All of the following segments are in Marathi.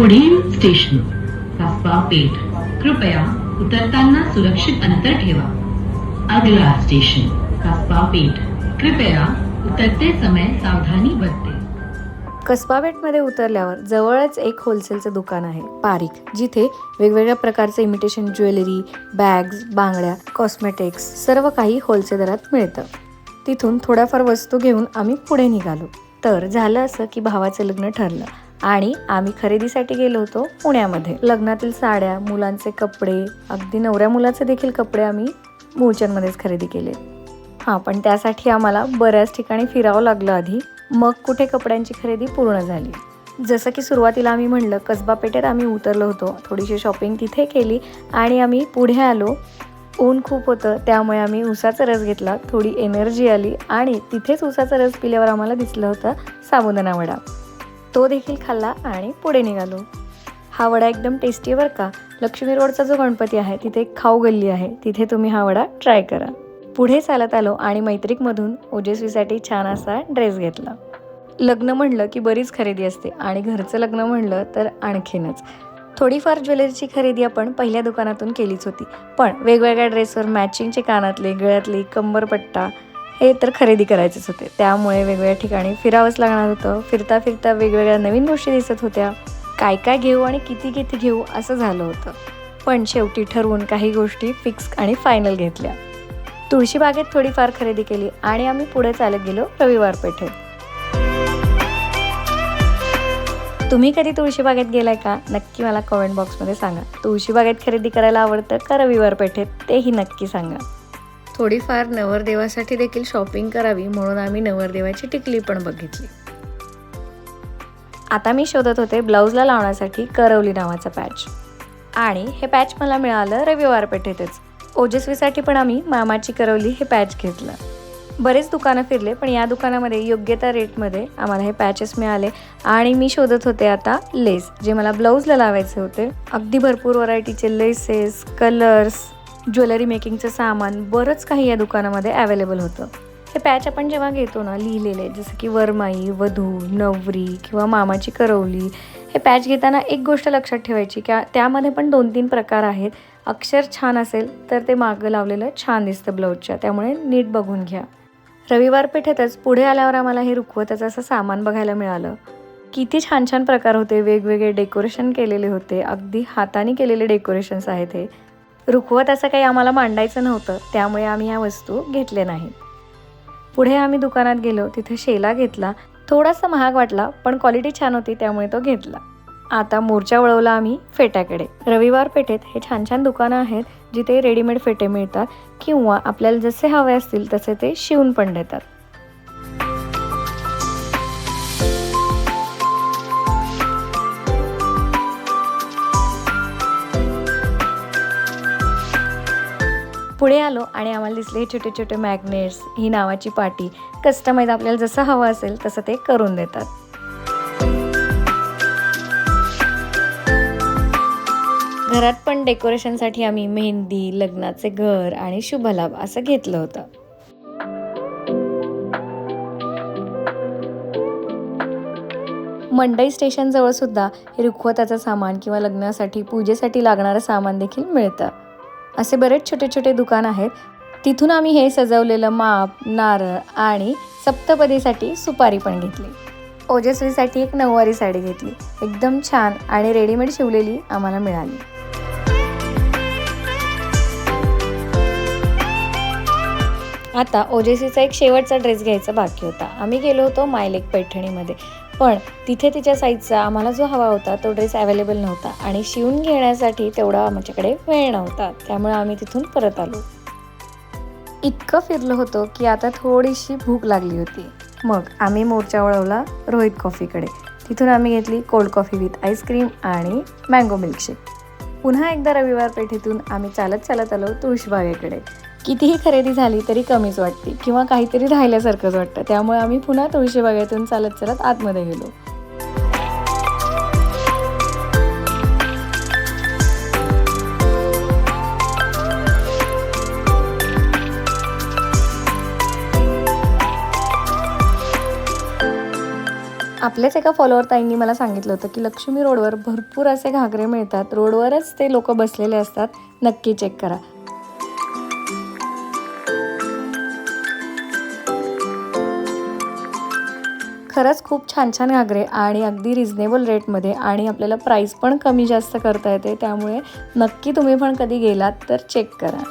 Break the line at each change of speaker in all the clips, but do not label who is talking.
पुढील स्टेशन कसबा पेठ. कृपया उतरताना सुरक्षित अंतर ठेवा. अगला स्टेशन कसबा पेठ. कृपया उतरते समय सावधानी बरते.
कसबाबेटमध्ये उतरल्यावर जवळच एक होलसेलचं दुकान आहे पारिक जिथे वेगवेगळ्या प्रकारचे इमिटेशन ज्वेलरी बॅग्स बांगड्या कॉस्मेटिक्स सर्व काही होलसेल दरात मिळतं. तिथून थोड्याफार वस्तू घेऊन आम्ही पुढे निघालो. तर झालं असं की भावाचं लग्न ठरलं. आणि आम्ही खरेदीसाठी गेलो होतो पुण्यामध्ये. लग्नातील साड्या मुलांचे कपडे अगदी नवऱ्या मुलाचे देखील कपडे आम्ही मूळचंदमध्येच खरेदी केले. हां पण त्यासाठी आम्हाला बऱ्याच ठिकाणी फिरावं लागलं आधी. मग कुठे कपड्यांची खरेदी पूर्ण झाली. जसं की सुरुवातीला आम्ही म्हणलं कसबा पेठेत आम्ही उतरलो होतो. थोडीशी शॉपिंग तिथे केली आणि आम्ही पुढे आलो. ऊन खूप होतं त्यामुळे आम्ही उसाचा रस घेतला. थोडी एनर्जी आली आणि तिथेच उसाचा रस पिल्यावर आम्हाला दिसलं होतं साबुदाणा वडा. तो देखील खाल्ला आणि पुढे निघालो. हा वडा एकदम टेस्टी बरं का. लक्ष्मी रोडचा जो गणपती आहे तिथे एक खाऊ गल्ली आहे. तिथे तुम्ही हा वडा ट्राय करा. पुढे चालत आलो आणि मैत्रिकमधून ओजस्वीसाठी छान असा ड्रेस घेतला. लग्न म्हणलं की बरीच खरेदी असते आणि घरचं लग्न म्हणलं तर आणखीनच. थोडीफार ज्वेलरीची खरेदी आपण पहिल्या दुकानातून केलीच होती. पण वेगवेगळ्या ड्रेसवर मॅचिंगचे कानातले गळ्यातले कंबरपट्टा हे तर खरेदी करायचेच होते. त्यामुळे वेगवेगळ्या ठिकाणी फिरावंच लागणार होतं. फिरता फिरता वेगवेगळ्या नवीन गोष्टी दिसत होत्या. काय काय घेऊ आणि किती किती घेऊ असं झालं होतं. पण शेवटी ठरवून काही गोष्टी फिक्स आणि फायनल घेतल्या. तुळशीबागेत थोडीफार खरेदी केली आणि आम्ही पुढे चालत गेलो रविवार पेठेत. तुम्ही कधी तुळशीबागेत गेलाय का? नक्की मला कमेंट बॉक्समध्ये सांगा. तुळशीबागेत खरेदी करायला आवडतं का रविवार पेठेत? तेही नक्की सांगा. थोडीफार नवरदेवासाठी देखील शॉपिंग करावी म्हणून आम्ही नवरदेवाची टिकली पण बघितली. आता मी शोधत होते ब्लाऊजला लावण्यासाठी करवली नावाचा पॅच आणि हे पॅच मला मिळालं रविवार पेठेतच. ओजस्वीसाठी पण आम्ही मामाची करवली हे पॅच घेतलं. बरेच दुकानं फिरले पण या दुकानामध्ये योग्य त्या रेटमध्ये आम्हाला हे पॅचेस मिळाले. आणि मी शोधत होते आता लेस जे मला ब्लाऊजला लावायचे होते. अगदी भरपूर व्हरायटीचे लेसेस कलर्स ज्वेलरी मेकिंगचं सामान बरंच काही या दुकानामध्ये अवेलेबल होतं. हे पॅच आपण जेव्हा घेतो ना लिहिलेले जसं की वरमाई वधू नवरी किंवा मामाची करवली हे पॅच घेताना एक गोष्ट लक्षात ठेवायची की त्यामध्ये पण दोन तीन प्रकार आहेत. अक्षर छान असेल तर ते मागं लावलेलं छान दिसतं ब्लाऊजच्या त्यामुळे नीट बघून घ्या. रविवार पेठेतच पुढे आल्यावर आम्हाला हे रुखवताचं असं सामान बघायला मिळालं. किती छान छान प्रकार होते. वेगवेगळे डेकोरेशन केलेले होते. अगदी हाताने केलेले डेकोरेशन्स आहेत हे. रुखवत असं काही आम्हाला मांडायचं नव्हतं त्यामुळे आम्ही ह्या वस्तू घेतल्या नाहीत. पुढे आम्ही दुकानात गेलो तिथे शेला घेतला थोडासा महाग वाटला पण क्वालिटी छान होती त्यामुळे तो घेतला. आता मोर्चा वळवला आम्ही फेट्याकडे. रविवार पेठेत हे छान छान दुकानं आहेत जिथे रेडीमेड फेटे मिळतात किंवा आपल्याला जसे हवे असतील तसे ते शिवून पण देतात. पुढे आलो आणि आम्हाला दिसले हे छोटे छोटे मॅग्नेट्स ही नावाची पाटी. कस्टमाइज आपल्याला जसं हवं असेल तसं ते करून देतात. घरात पण डेकोरेशनसाठी आम्ही मेहंदी लग्नाचे घर आणि शुभलाभ असं घेतलं होतं. मंडई स्टेशनजवळ सुद्धा हे रुखवताचं सामान किंवा लग्नासाठी पूजेसाठी लागणारं सामान देखील मिळतं. असे बरेच छोटे छोटे दुकान आहेत. तिथून आम्ही हे सजवलेलं माप नारळ आणि सप्तपदीसाठी सुपारी पण घेतली. ओजस्वीसाठी एक नऊवारी साडी घेतली. एकदम छान आणि रेडीमेड शिवलेली आम्हाला मिळाली. आता ओजेसीचा एक शेवटचा ड्रेस घ्यायचा बाकी होता. आम्ही गेलो होतो मायलेक पैठणीमध्ये. पण तिथे तिच्या साईजचा आम्हाला जो हवा होता तो ड्रेस अवेलेबल नव्हता आणि शिवून घेण्यासाठी तेवढा आमच्याकडे वेळ नव्हता. त्यामुळे आम्ही तिथून परत आलो. इतकं फिरलो होतो की आता थोडीशी भूक लागली होती. मग आम्ही मोर्चा वळवला रोहित कॉफीकडे. तिथून आम्ही घेतली cold coffee with ice cream आणि मँगो मिल्कशेक पुन्हा एकदा रविवार पेठेतून आम्ही चालत चालत आलो तुळशीबागेकडे कितीही खरेदी झाली तरी कमीच वाटते किंवा काहीतरी राहिल्यासारखंच वाटतं. त्यामुळे आम्ही पुन्हा तुळशीबागेतून चालत चालत आतमध्ये गेलो. आपल्याच एका फॉलोअर ताईंनी मला सांगितलं होतं की लक्ष्मी रोडवर भरपूर असे घागरे मिळतात. रोडवरच ते लोक बसलेले असतात. नक्की चेक करा. खरंच खूप छान छान घागरे आणि अगदी रिझनेबल रेटमध्ये आणि आपल्याला प्राईस पण कमी जास्त करता येते. त्यामुळे नक्की तुम्ही पण कधी गेलात तर चेक करा.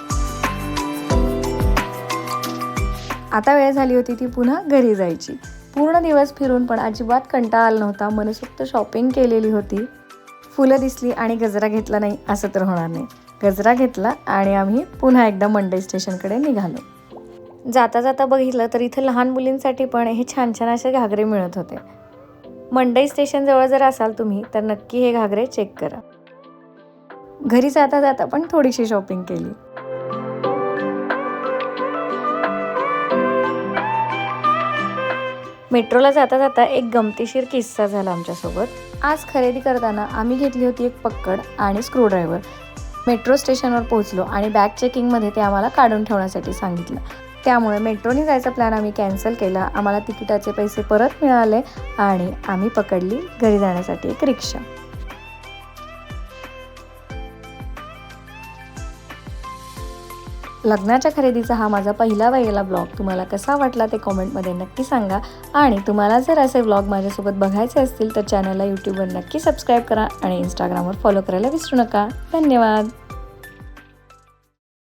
आता वेळ झाली होती ती पुन्हा घरी जायची. पूर्ण दिवस फिरून पण अजिबात कंटाळा आला नव्हता. मनसोक्त शॉपिंग केलेली होती. फुलं दिसली आणि गजरा घेतला नाही असं तर होणार नाही. गजरा घेतला आणि आम्ही पुन्हा एकदा मंडई स्टेशनकडे निघालो. जाता जाता बघितलं तर इथं लहान मुलींसाठी पण हे छान छान असे घागरे मिळत होते. मंडई स्टेशनजवळ जर असाल तुम्ही तर नक्की हे घागरे चेक करा. घरी जाता जाता पण थोडीशी शॉपिंग केली. मेट्रोला जाता जाता एक गमतीशीर किस्सा झाला आमच्यासोबत. आज खरेदी करताना आम्ही घेतली होती एक पक्कड आणि स्क्रूड्रायव्हर मेट्रो स्टेशनवर पोहोचलो आणि बॅग चेकिंगमध्ये ते आम्हाला काढून ठेवण्यासाठी सांगितलं. त्यामुळे मेट्रोने जायचा प्लॅन आम्ही कॅन्सल केला. आम्हाला तिकिटाचे पैसे परत मिळाले आणि आम्ही पकडली घरी जाण्यासाठी एक रिक्षा. लग्नाच्या खरेदीचा हा माझा पहिला वेळेला ब्लॉग तुम्हाला कसा वाटला ते कॉमेंटमध्ये नक्की सांगा. आणि तुम्हाला जर असे ब्लॉग माझ्यासोबत बघायचे असतील तर चॅनलला यूट्यूबवर नक्की सबस्क्राईब करा आणि इंस्टाग्रामवर फॉलो करायला विसरू नका. धन्यवाद!